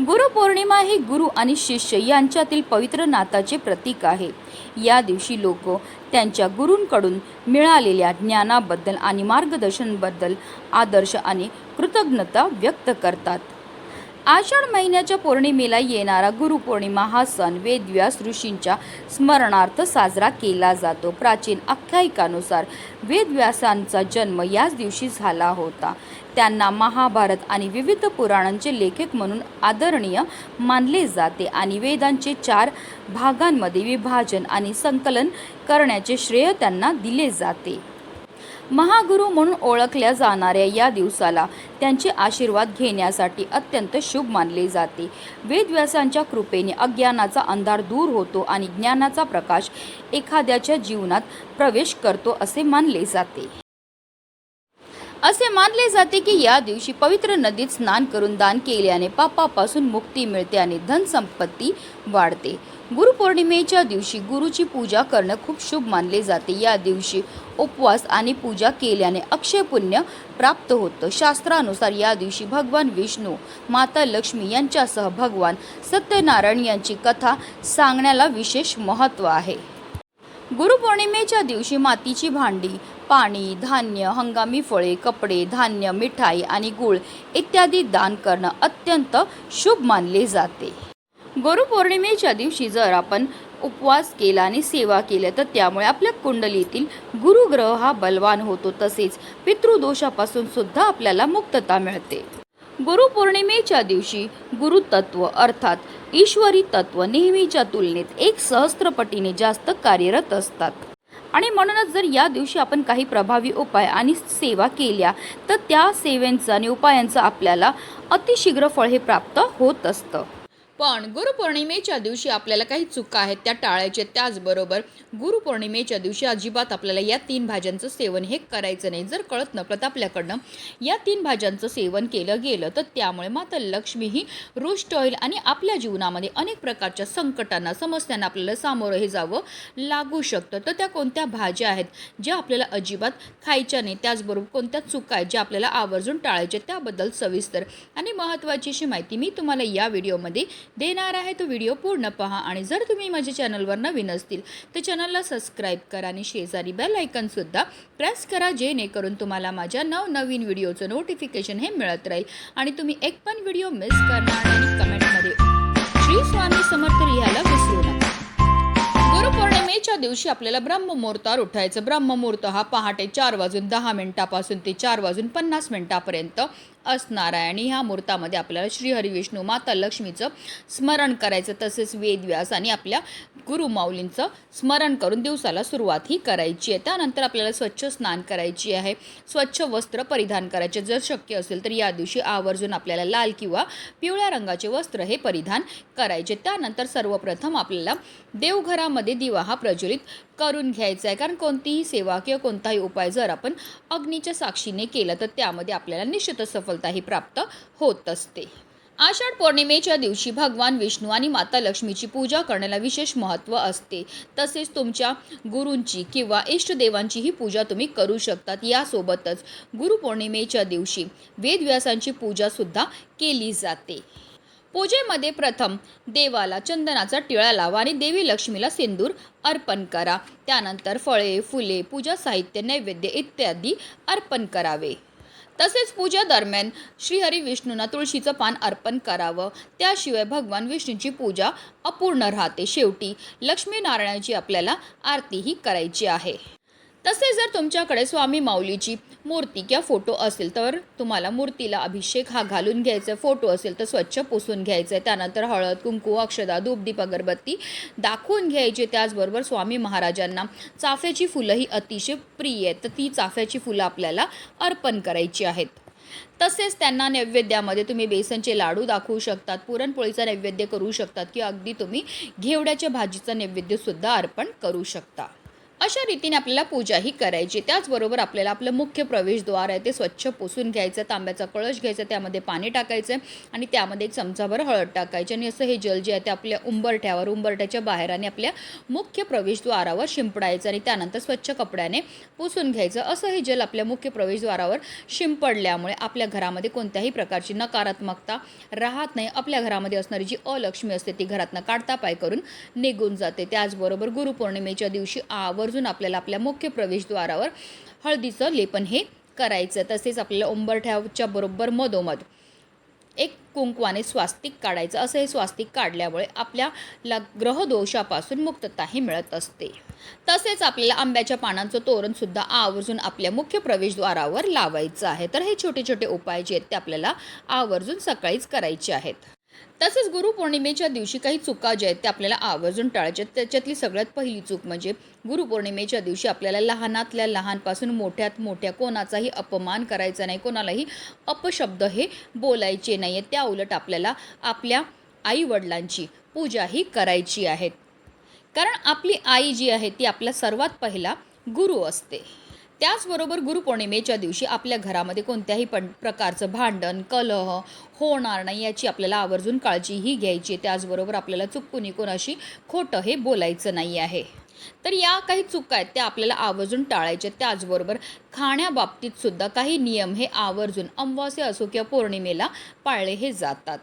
गुरुपौर्णिमा हे गुरु आणि शिष्य यांच्यातील पवित्र नाताचे प्रतीक आहे. या दिवशी लोक त्यांच्या गुरूंकडून मिळालेल्या ज्ञानाबद्दल आणि मार्गदर्शनबद्दल आदर्श आणि कृतज्ञता व्यक्त करतात. आषाढ महिन्याच्या पौर्णिमेला येणारा गुरुपौर्णिमा हा सण वेदव्यास ऋषींच्या स्मरणार्थ साजरा केला जातो. प्राचीन आख्यायिकानुसार वेदव्यासांचा जन्म याच दिवशी झाला होता. त्यांना महाभारत आणि विविध पुराणांचे लेखक म्हणून आदरणीय मानले जाते आणि वेदांचे चार भागांमध्ये विभाजन आणि संकलन करण्याचे श्रेय त्यांना दिले जाते. महागुरु म्हणून ओळखल्या जाणाऱ्या या दिवसाला त्यांचे आशीर्वाद घेण्यासाठी अत्यंत शुभ मानले जाते. वेदव्यासांच्या कृपेने अज्ञानाचा अंधार दूर होतो आणि ज्ञानाचा प्रकाश एखाद्याच्या जीवनात प्रवेश करतो असे मानले जाते. असे मानले जाते की या दिवशी पवित्र नदीत स्नान करून दान केल्याने पापापासून मुक्ती मिळते आणि धनसंपत्ती वाढते. गुरुपौर्णिमेच्या दिवशी गुरुची पूजा करणं खूप शुभ मानले जाते. या दिवशी उपवास आणि पूजा केल्याने अक्षय पुण्य प्राप्त होतं. शास्त्रानुसार या दिवशी भगवान विष्णू माता लक्ष्मी यांच्यासह भगवान सत्यनारायण यांची कथा सांगण्याला विशेष महत्त्व आहे. गुरुपौर्णिमेच्या दिवशी मातीची भांडी पाणी धान्य हंगामी फळे कपडे धान्य मिठाई आणि गूळ इत्यादी दान करणं अत्यंत शुभ मानले जाते. गुरुपौर्णिमेच्या दिवशी जर आपण उपवास केला आणि सेवा केल्या तर त्यामुळे आपल्या कुंडलीतील गुरुग्रह हा बलवान होतो. तसेच पितृदोषापासून सुद्धा आपल्याला मुक्तता मिळते. गुरुपौर्णिमेच्या दिवशी गुरुतत्व अर्थात ईश्वरी तत्व नेहमीच्या तुलनेत एक सहस्त्रपटीने जास्त कार्यरत असतात. आणि म्हणूनच जर या दिवशी आपण काही प्रभावी उपाय आणि सेवा केल्या तर त्या सेवेंचं आणि उपायांचं आपल्याला अतिशीघ्र फळ हे प्राप्त होत असतं. पण गुरुपौर्णिमेच्या दिवशी आपल्याला काही चुका आहेत त्या टाळायच्या त्याचबरोबर गुरुपौर्णिमेच्या दिवशी अजिबात आपल्याला या तीन भाज्यांचं सेवन हे करायचं नाही. जर कळत नकळत आपल्याकडनं या तीन भाज्यांचं सेवन केलं गेलं तर त्यामुळे माता लक्ष्मी ही रुष्ट होईल आणि आपल्या जीवनामध्ये अनेक प्रकारच्या संकटांना समस्यांना आपल्याला सामोरं हे जावं लागू शकतं. तर त्या कोणत्या भाज्या आहेत ज्या आपल्याला अजिबात खायच्या नाही त्याचबरोबर कोणत्या चुका आहेत ज्या आपल्याला आवर्जून टाळायच्या त्याबद्दल सविस्तर आणि महत्त्वाची अशी माहिती मी तुम्हाला या व्हिडिओमध्ये देणार आहे तो व्हिडिओ पूर्ण पहा आणि जर तुम्ही माझ्या चॅनलवर नवीन असतील तर चॅनलला सबस्क्राईब करा आणि शेजारी बेल आयकनसुद्धा प्रेस करा जेणेकरून तुम्हाला माझ्या नवनवीन व्हिडिओचं नोटिफिकेशन हे मिळत राहील. आणि तुम्ही एक पण व्हिडिओ मिस करणार आणि कमेंटमध्ये श्री स्वामी समर्थ लिहायला विसरू नका दिवशी आपल्याला ब्रह्ममुहूर्तावर उठायचं. ब्रह्ममुहूर्त हा पहाटे चार वाजून दहा मिनिटापासून ते चार वाजून पन्नास मिनिटापर्यंत असणार आहे. आणि ह्या मुहूर्तामध्ये आपल्याला श्रीहरी विष्णू माता लक्ष्मीचं स्मरण करायचं तसेच वेदव्यास आणि आपल्या गुरुमाऊलींचं स्मरण करून दिवसाला सुरुवात ही करायची आहे. त्यानंतर आपल्याला स्वच्छ स्नान करायची आहे. स्वच्छ वस्त्र परिधान करायचे. जर शक्य असेल तर या दिवशी आवर्जून आपल्याला लाल किंवा पिवळ्या रंगाचे वस्त्र हे परिधान करायचे. त्यानंतर सर्वप्रथम आपल्याला देवघरामध्ये दिवा हा प्रज्वलित करून घ्यायचं आहे कारण कोणतीही सेवा किंवा कोणताही उपाय जर आपण अग्नीच्या साक्षीने केला तर त्यामध्ये आपल्याला निश्चितच सफलता ही प्राप्त होत असते. आषाढ पौर्णिमेच्या दिवशी भगवान विष्णू आणि माता लक्ष्मीची पूजा करण्याला विशेष महत्त्व असते. तसेच तुमच्या गुरूंची किंवा इष्टदेवांचीही पूजा तुम्ही करू शकतात. यासोबतच गुरुपौर्णिमेच्या दिवशी वेदव्यासांची पूजासुद्धा केली जाते. पूजेमध्ये प्रथम देवाला चंदनाचा टिळा लावा आणि देवी लक्ष्मीला सिंदूर अर्पण करा. त्यानंतर फळे फुले पूजा साहित्य नैवेद्य इत्यादी अर्पण करावे. तसेच पूजा दरम्यान श्रीहरी विष्णूंना तुळशीचं पान अर्पण करावं. त्याशिवाय भगवान विष्णूची पूजा अपूर्ण राहते. शेवटी लक्ष्मीनारायणाची आपल्याला आरतीही करायची आहे. तसेच जर तुमच्याकडे स्वामी माऊलीची मूर्ती किंवा फोटो असेल तर तुम्हाला मूर्तीला अभिषेक हा घालून घ्यायचा फोटो असेल तर स्वच्छ पुसून घ्यायचं आहे. त्यानंतर हळद कुंकू अक्षदा धूपदीप अगरबत्ती दाखवून घ्यायची. त्याचबरोबर स्वामी महाराजांना चाफ्याची फुलं ही अतिशय प्रिय आहेत. तर ती चाफ्याची फुलं आपल्याला अर्पण करायची आहेत. तसेच त्यांना नैवेद्यामध्ये तुम्ही बेसनचे लाडू दाखवू शकतात पुरणपोळीचा नैवेद्य करू शकतात किंवा अगदी तुम्ही घेवड्याच्या भाजीचा नैवेद्यसुद्धा अर्पण करू शकता. अशा रीतीने आपल्याला पूजाही करायची. त्याचबरोबर आपल्याला आपलं मुख्य प्रवेशद्वार आहे ते स्वच्छ पुसून घ्यायचं तांब्याचा कळश घ्यायचा त्यामध्ये पाणी टाकायचं आणि त्यामध्ये चमचाभर हळद टाकायची आणि असं हे जल जे आहे ते आपल्या उंबरठ्यावर उंबरठ्याच्या बाहेर आणि आपल्या मुख्य प्रवेशद्वारावर शिंपडायचं आणि त्यानंतर स्वच्छ कपड्याने पुसून घ्यायचं. असं हे जल आपल्या मुख्य प्रवेशद्वारावर शिंपडल्यामुळे आपल्या घरामध्ये कोणत्याही प्रकारची नकारात्मकता राहत नाही. आपल्या घरामध्ये असणारी जी अलक्ष्मी असते ती घरातनं काढता पाय करून निघून जाते. त्याचबरोबर गुरुपौर्णिमेच्या दिवशी आवर्जून आपल्याला आपल्या मुख्य प्रवेशद्वारावर हळदीचं लेपन हे करायचं. तसेच आपल्याला उंबरठ्याच्या बरोबर मधोमध एक कुंकवाने स्वास्तिक काढायचं. असं हे स्वास्तिक काढल्यामुळे आपल्याला ग्रहदोषापासून मुक्तताही मिळत असते. तसेच आपल्याला आंब्याच्या पानांचं तोरणसुद्धा आवर्जून आपल्या मुख्य प्रवेशद्वारावर लावायचं आहे. तर हे छोटे छोटे उपाय जे आहेत ते आपल्याला आवर्जून सकाळीच करायचे आहेत. तसेच गुरुपौर्णिमेच्या दिवशी काही चुका ज्या आहेत त्या आपल्याला आवर्जून टाळायच्या आहेत. त्याच्यातली सगळ्यात पहिली चूक म्हणजे गुरुपौर्णिमेच्या दिवशी आपल्याला लहानातल्या लहानपासून मोठ्यात मोठ्या कोणाचाही अपमान करायचा नाही कोणालाही अपशब्द हे बोलायचे नाही आहेत त्या उलट आपल्याला आपल्या आईवडिलांची पूजाही करायची आहे. कारण आपली आई जी आहे ती आपला सर्वात पहिला गुरु असते. त्याचबरोबर गुरुपौर्णिमेच्या दिवशी आपल्या घरामध्ये कोणत्याही पण प्रकारचं भांडण कलह होणार नाही याची आपल्याला आवर्जून काळजीही घ्यायची आहे. त्याचबरोबर आपल्याला चुकून कोणाशी खोटं हे बोलायचं नाही आहे. तर या काही चुका आहेत त्या आपल्याला आवर्जून टाळायच्या त्याचबरोबर खाण्याबाबतीत सुद्धा काही नियम हे आवर्जून अमावास्या असो किंवा पौर्णिमेला पाळले हे जातात.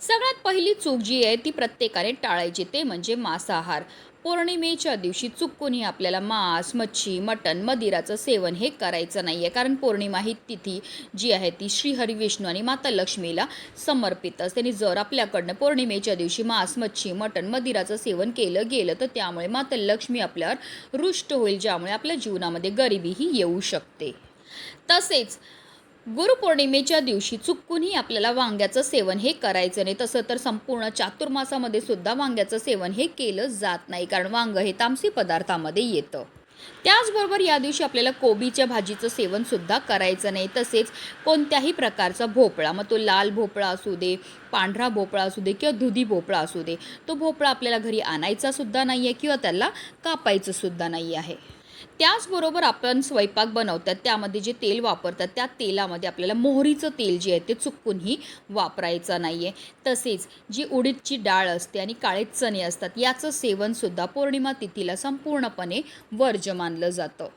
सगळ्यात पहिली चूक जी आहे ती प्रत्येकाने टाळायची. ते म्हणजे मांसाहार. पौर्णिमेच्या दिवशी चुकूनही आपल्याला? मांस मच्छी मटण मदिराचं सेवन हे करायचं नाही आहे कारण पौर्णिमा ही तिथी जी आहे ती श्रीहरी विष्णू आणि माता लक्ष्मीला समर्पित असते. आणि जर आपल्याकडनं पौर्णिमेच्या दिवशी मांस मच्छी मटण मदिराचं सेवन केलं गेलं तर त्यामुळे माता लक्ष्मी आपल्यावर रुष्ट होईल ज्यामुळे आपल्या जीवनामध्ये गरिबीही येऊ शकते. तसेच गुरुपौर्णिमेच्या दिवशी चुकूनही आपल्याला वांग्याचं सेवन हे करायचं नाही. तसं तर संपूर्ण चातुर्मासामध्ये सुद्धा वांग्याचं सेवन हे केलं जात नाही कारण वांग हे तामसी पदार्थामध्ये येतं. त्याचबरोबर या दिवशी आपल्याला कोबीच्या भाजीचं सेवन सुद्धा करायचं नाही. तसेच कोणत्याही प्रकारचा भोपळा मग तो लाल भोपळा असू दे पांढरा भोपळा असू दे किंवा दुधी भोपळा असू दे तो भोपळा आपल्याला घरी आणायचा सुद्धा नाही आहे किंवा त्याला कापायचं सुद्धा नाही आहे त्याचबरोबर आपण स्वयंपाक बनवतात त्यामध्ये जे तेल वापरतात त्या तेलामध्ये आपल्याला मोहरीचं तेल जे आहे ते चुकूनही वापरायचं नाही आहे तसेच जी उडीदची डाळ असते आणि काळे चणे असतात याचं सेवनसुद्धा पौर्णिमा तिथीला संपूर्णपणे वर्ज्य मानलं जातं.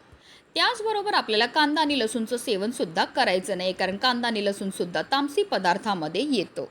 त्याचबरोबर आपल्याला कांदा आणि लसूणचं सेवनसुद्धा करायचं नाही कारण कांदा आणि लसूणसुद्धा तामसी पदार्थामध्ये येतो.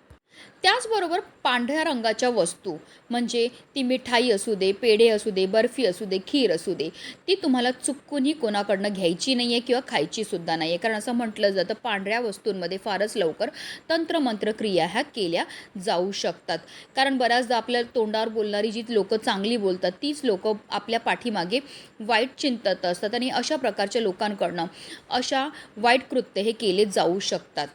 त्याचबरोबर पांढऱ्या रंगाच्या वस्तू म्हणजे ती मिठाई असू दे पेढे असू दे बर्फी असू दे खीर असू दे ती तुम्हाला चुकूनही कोणाकडनं घ्यायची नाही आहे किंवा खायचीसुद्धा नाही आहे कारण असं म्हटलं जातं पांढऱ्या वस्तूंमध्ये फारच लवकर तंत्रमंत्र क्रिया ह्या केल्या जाऊ शकतात. कारण बऱ्याचदा आपल्या तोंडावर बोलणारी जी लोकं चांगली बोलतात तीच लोकं आपल्या पाठीमागे वाईट चिंतत असतात आणि अशा प्रकारच्या लोकांकडनं अशा वाईट कृत्य हे केले जाऊ शकतात.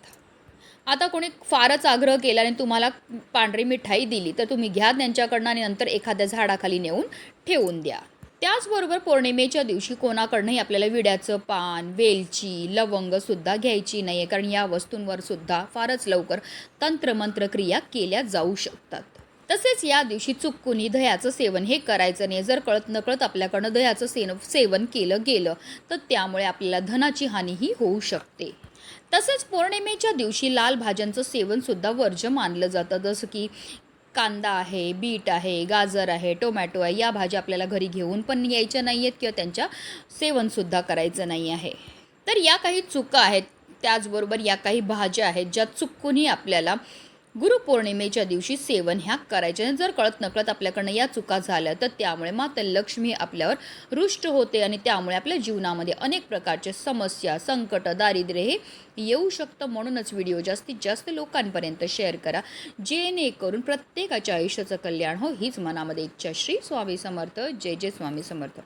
आता कोणी फारच आग्रह केला आणि तुम्हाला पांढरी मिठाई दिली तर तुम्ही घ्या त्यांच्याकडनं आणि नंतर एखाद्या झाडाखाली नेऊन ठेवून द्या. त्याचबरोबर पौर्णिमेच्या दिवशी कोणाकडनंही आपल्याला विड्याचं पान वेलची लवंगसुद्धा घ्यायची नाही आहे कारण या वस्तूंवर सुद्धा फारच लवकर तंत्रमंत्र क्रिया केल्या जाऊ शकतात. तसेच या दिवशी चुकूनही दह्याचं सेवन हे करायचं नाही जर कळत नकळत आपल्याकडनं दह्याचं सेन सेवन केलं गेलं तर त्यामुळे आपल्याला धनाची हानीही होऊ शकते. तसेच पौर्णिमेच्या दिवशी लाल भाज्यांचं सेवनसुद्धा वर्ज्य मानलं जातं. जसं की कांदा आहे बीट आहे गाजर आहे टोमॅटो आहे या भाज्या आपल्याला घरी घेऊन पण यायच्या नाही आहेत किंवा त्यांच्या सेवनसुद्धा करायचं नाही आहे. तर या काही चुका आहेत त्याचबरोबर या काही भाज्या आहेत ज्या चुकूनही आपल्याला गुरुपौर्णिमेच्या दिवशी सेवन ह्या करायच्या जर कळत नकळत आपल्याकडनं या चुका झाल्या तर त्यामुळे माता लक्ष्मी आपल्यावर रुष्ट होते आणि त्यामुळे आपल्या जीवनामध्ये अनेक प्रकारचे समस्या संकट दारिद्र्य हे येऊ शकतं. म्हणूनच व्हिडिओ जास्तीत जास्त लोकांपर्यंत शेअर करा. जेणेकरून प्रत्येकाच्या आयुष्याचं कल्याण हो हीच मनामध्ये इच्छा. श्री स्वामी समर्थ. जय जय स्वामी समर्थ.